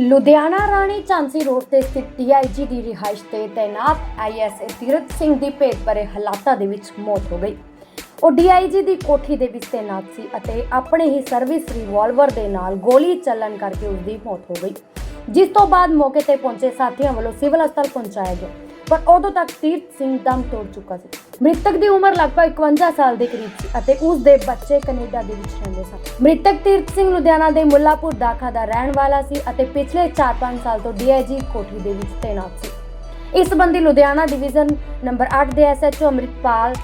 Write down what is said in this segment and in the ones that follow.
Ludhiana Rani Jhansi road ਤੇ ਸਥਿਤ DIG ਦੀ ਰਿਹਾਇਸ਼ ਤੇ ਤੈਨਾਤ ਆਈਐਸਏ ਤੀਰਥ ਸਿੰਘ ਦੀ ਭੇਟ ਭਰੇ ਹਾਲਾਤਾਂ ਦੇ ਵਿੱਚ ਮੌਤ ਹੋ ਗਈ। ਉਹ ਡੀਆਈਜੀ ਦੀ ਕੋਠੀ ਦੇ ਵਿੱਚ ਤੈਨਾਤ ਸੀ ਅਤੇ ਆਪਣੇ ਹੀ ਸਰਵਿਸ ਰਿਵਾਲਵਰ ਦੇ ਨਾਲ ਗੋਲੀ ਚੱਲਣ ਕਰਕੇ ਉਸ ਦੀ ਮੌਤ ਹੋ ਗਈ। ਜਿਸ ਤੋਂ ਬਾਅਦ ਮੌਕੇ ਤੇ ਪਹੁੰਚੇ ਸਾਥੀਆਂ ਵੱਲੋਂ ਸਿਵਲ ਹਸਪਤਾਲ ਪਹੁੰਚਾਇਆ ਗਿਆ, ਪਰ ਉਦੋਂ ਤੱਕ ਤੀਰਥ ਸਿੰਘ ਦਮ ਤੋੜ ਚੁੱਕਾ ਸੀ। ਮ੍ਰਿਤਕ ਦੀ ਉਮਰ ਲਗਭਗ 51 ਸਾਲ ਦੇ ਕਰੀਬ ਸੀ ਅਤੇ ਉਸ ਦੇ ਬੱਚੇ ਕੈਨੇਡਾ ਦੇ ਵਿੱਚ ਰਹਿੰਦੇ ਸਨ। ਮ੍ਰਿਤਕ ਤੀਰਥ ਸਿੰਘ ਲੁਧਿਆਣਾ ਦੇ ਮੁੱਲਾਪੁਰ ਦਾਖਾ ਦਾ ਰਹਿਣ ਵਾਲਾ ਸੀ ਅਤੇ ਪਿਛਲੇ 4-5 ਸਾਲ ਤੋਂ ਡੀਆਈਜੀ ਕੋਠੀ ਦੇ ਵਿੱਚ ਤੈਨਾਤ ਸੀ। ਇਸ ਸੰਬੰਧੀ ਲੁਧਿਆਣਾ ਡਿਵੀਜ਼ਨ ਨੰਬਰ 8 ਦੇ ਐਸਐਚਓ ਅਮਰਿਤਪਾਲ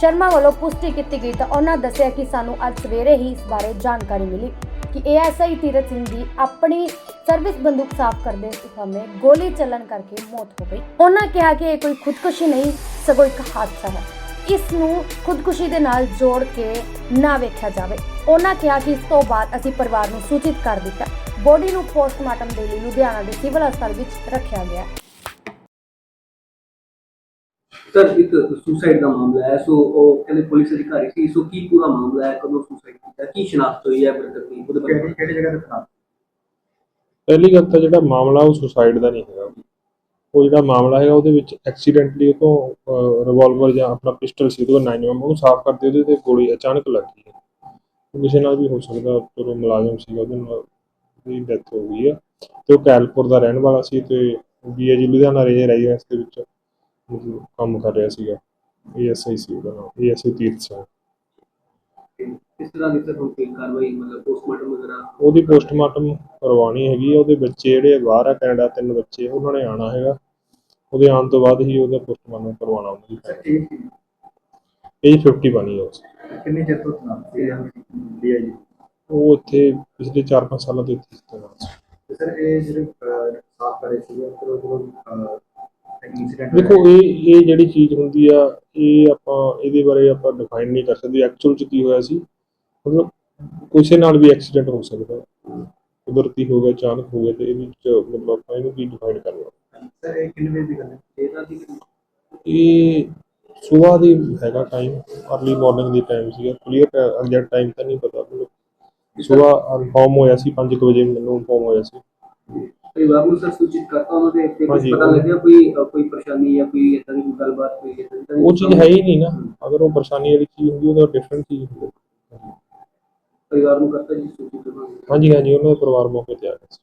ਸ਼ਰਮਾ ਵੱਲੋਂ ਪੁਸ਼ਟੀ ਕੀਤੀ ਗਈ ਤਾਂ ਉਹਨਾਂ ਦੱਸਿਆ ਕਿ ਸਾਨੂੰ ਅੱਜ ਸਵੇਰੇ ਹੀ ਇਸ ਬਾਰੇ ਜਾਣਕਾਰੀ ਮਿਲੀ ਕਿ ਏਐਸਆਈ ਤੀਰਥ ਸਿੰਘ ਦੀ ਆਪਣੀ ਸਰਵਿਸ ਬੰਦੂਕ ਸਾਫ਼ ਕਰਦੇ ਸਮੇਂ ਗੋਲੀ ਚੱਲਣ ਕਰਕੇ ਮੌਤ ਹੋ ਗਈ। ਉਹਨਾਂ ਕਿਹਾ ਕਿ ਇਹ ਕੋਈ ਖੁਦਕੁਸ਼ੀ ਨਹੀਂ ਸਗੋਂ ਇੱਕ ਹਾਦਸਾ ਹੈ। ਇਸ ਨੂੰ ਖੁਦਕੁਸ਼ੀ ਦੇ ਨਾਲ ਜੋੜ ਕੇ ਨਾ ਵੇਖਿਆ ਜਾਵੇ। ਉਹਨਾਂ ਕਿਹਾ ਕਿ ਇਸ ਤੋਂ ਬਾਅਦ ਅਸੀਂ ਪਰਿਵਾਰ ਨੂੰ ਸੂਚਿਤ ਕਰ ਦਿੱਤਾ। ਬੋਡੀ ਨੂੰ ਪੋਸਟਮਾਰਟਮ ਦੇ ਲਈ ਲੁਧਿਆਣਾ ਦੇ ਸਿਵਲ ਹਸਪਤਾਲ ਵਿੱਚ ਰੱਖਿਆ ਗਿਆ। ਸਰ ਇੱਕ ਸੁਸਾਈਡ ਦਾ ਮਾਮਲਾ ਹੈ। ਸੋ ਉਹ ਕਹਿੰਦੇ ਪੁਲਿਸ ਅਧਿਕਾਰੀ ਸੀ। ਸੋ ਕੀ ਪੂਰਾ ਮਾਮਲਾ ਹੈ? ਕਦੋਂ ਸੁਸਾਈਡ ਕੀਤਾ? ਕੀ ਸ਼ਨਾਖਤ ਹੋਈ ਹੈ? ਮ੍ਰਿਤਕ ਦੀ ਉਹਦੇ ਬਾਰੇ ਕਿਹੜੀ ਜਗ੍ਹਾ ਤੇ ਖਰਾਬ ਪਹਿਲੀ ਗੱਲ ਤਾਂ ਜਿਹੜਾ ਮਾਮਲਾ ਉਹ ਸੁਸਾਈਡ ਦਾ ਨਹੀਂ ਹੈਗਾ। ਉਹ ਜਿਹੜਾ ਮਾਮਲਾ ਹੈਗਾ ਉਹਦੇ ਵਿੱਚ ਐਕਸੀਡੈਂਟਲੀ ਉਹ ਤੋਂ ਰਿਵਾਲਵਰ ਜਾਂ ਆਪਣਾ ਪਿਸਟਲ ਸੀ, ਉਹਦੇ ਕੋਲ 9 ਉਹਨੂੰ ਸਾਫ਼ ਕਰਦੇ ਉਹਦੇ ਤੇ ਗੋਲੀ ਅਚਾਨਕ ਲੱਗ ਗਈ। ਹੈ ਕਿਸੇ ਨਾਲ ਵੀ ਹੋ ਸਕਦਾ, ਚਲੋ ਮੁਲਾਜ਼ਮ ਸੀਗਾ, ਉਹਦੇ ਨਾਲ ਉਹਦੀ ਡੈਥ ਹੋ ਗਈ ਆ। ਤੇ ਉਹ ਕੈਲਪੁਰ ਦਾ ਰਹਿਣ ਵਾਲਾ ਸੀ ਤੇ ਬੀਏਜੀ ਲੁਧਿਆਣਾ ਰੇਂਜ ਰੈਜੀਮੈਂਟ ਦੇ ਵਿੱਚ। ਮਤਲਬ ਕੰਮ ਕਰ ਰਿਹਾ ਸੀਗਾ। ਏਐਸਆਈ ਸੀ ਉਹਦਾ ਨਾਮ ਏਐਸਆਈ ਤੀਰਥ ਸਿੰਘ ਇਸ ਤਰ੍ਹਾਂ ਦੀ ਸਰ ਹੁਣ ਕੋਈ ਕਾਰਵਾਈ ਮਤਲਬ ਪੋਸਟਮਾਰਟਮ ਵਗੈਰਾ? ਉਹਦੀ ਪੋਸਟਮਾਰਟਮ ਕਰਵਾਉਣੀ ਹੈਗੀ ਆ। ਉਹਦੇ ਬੱਚੇ ਜਿਹੜੇ ਬਾਹਰ ਆ ਕੈਨੇਡਾ ਤਿੰਨ ਬੱਚੇ ਉਹਨਾਂ ਨੇ ਆਣਾ ਹੈਗਾ। ਉਹਦੇ ਆਉਣ ਤੋਂ ਬਾਅਦ ਹੀ ਉਹਦਾ ਪੋਸਟਮਾਰਟਮ ਕਰਵਾਉਣਾ ਉਹਨਾਂ ਦੀ ਸਰ ਇਹ ਏਜ 50 ਬਣੀ ਹੈ ਉਸ। ਕਿੰਨੇ ਚਿਰ ਤੋਂ ਖਰਾਬ ਸੀ ਲਿਆ ਜੀ। ਉਹ ਇੱਥੇ ਪਿਛਲੇ 4-5 ਸਾਲਾਂ ਤੋਂ ਇੱਥੇ ਇਸਤੇਮਾਲ ਸੀ ਸਰ ਇਹ ਜਿਹੜੇ ਸਾਫ਼ ਕਰੇ ਸੀ ਉਹ ਜਦੋਂ ਇਨਸੀਡੈਂਟ ਦੇਖੋ ਇਹ ਇਹ ਜਿਹੜੀ ਚੀਜ਼ ਹੁੰਦੀ ਆ ਇਹ ਆਪਾਂ ਇਹਦੇ ਬਾਰੇ ਆਪਾਂ ਡਿਫਾਈਨ ਨਹੀਂ ਕਰ ਸਕਦੇ। ਐਕਚੁਅਲ ਚ ਕੀ ਹੋਇਆ ਸੀ? ਮਤਲਬ ਕਿਸੇ ਨਾਲ ਵੀ ਐਕਸੀਡੈਂਟ ਹੋ ਸਕਦਾ ਕੁਦਰਤੀ ਹੋ ਗਿਆ ਅਚਾਨਕ ਹੋ ਗਿਆ ਤੇ ਇਹਦੇ ਵਿੱਚ ਮਤਲਬ ਆਪਾਂ ਇਹਨੂੰ ਕੀ ਡਿਫਾਈਨ ਕਰਨਾ? ਸਰ ਇਹ ਕਿੰਨੇ ਵਜੇ ਦੀ ਗੱਲ ਹੈ? ਇਹ ਤਾਂ ਸੀ ਇਹ ਸਵੇਰ ਦੀ ਹੈਗਾ ਟਾਈਮ ਅਰਲੀ ਮਾਰਨਿੰਗ ਦੀ ਟਾਈਮ ਸੀਗਾ। ਕਲੀਅਰ ਐਗਜ਼ੈਕਟ ਟਾਈਮ ਤਾਂ ਨਹੀਂ ਪਤਾ ਮੈਨੂੰ ਸਵੇਰ ਇਨਫੋਰਮ ਹੋਇਆ ਸੀ 5 ਵਜੇ ਮੈਨੂੰ ਇਨਫੋਰਮ ਹੋਇਆ ਸੀ। ਪਰਿਵਾਰ ਨੂੰ ਸਰ ਸੂਚਿਤ ਕਰਤਾ ਉਹਨਾਂ ਦੇ ਤੇ ਕੁਝ ਪਤਾ ਉਹ- ਲੱਗਿਆ ਕੋਈ ਕੋਈ ਪਰੇਸ਼ਾਨੀ ਜਾਂ ਕੋਈ ਇਦਾਂ ਦੀ ਗੱਲਬਾਤ ਕੋਈ ਏਦਾਂ ਦੀ ਉਹ ਚੀਜ਼ ਹੈ ਹੀ ਨਹੀਂ ਨਾ। ਅਗਰ ਉਹ ਪਰੇਸ਼ਾਨੀ ਵਾਲੀ ਚੀਜ਼ ਹੁੰਦੀ ਉਹਦਾ ਡਿਫਰੈਂਟ ਚੀਜ਼ ਹੁੰਦੀ। ਪਰਿਵਾਰ ਨੂੰ ਕਰਤਾ ਜੀ ਸੂਚਿਤ ਉਹਨਾਂ ਹਾਂਜੀ ਹਾਂਜੀ ਉਹਨਾਂ ਦੇ ਪਰਿਵਾਰ ਮੌਕੇ ਤੇ ਆ ਗਿਆ ਸੀ।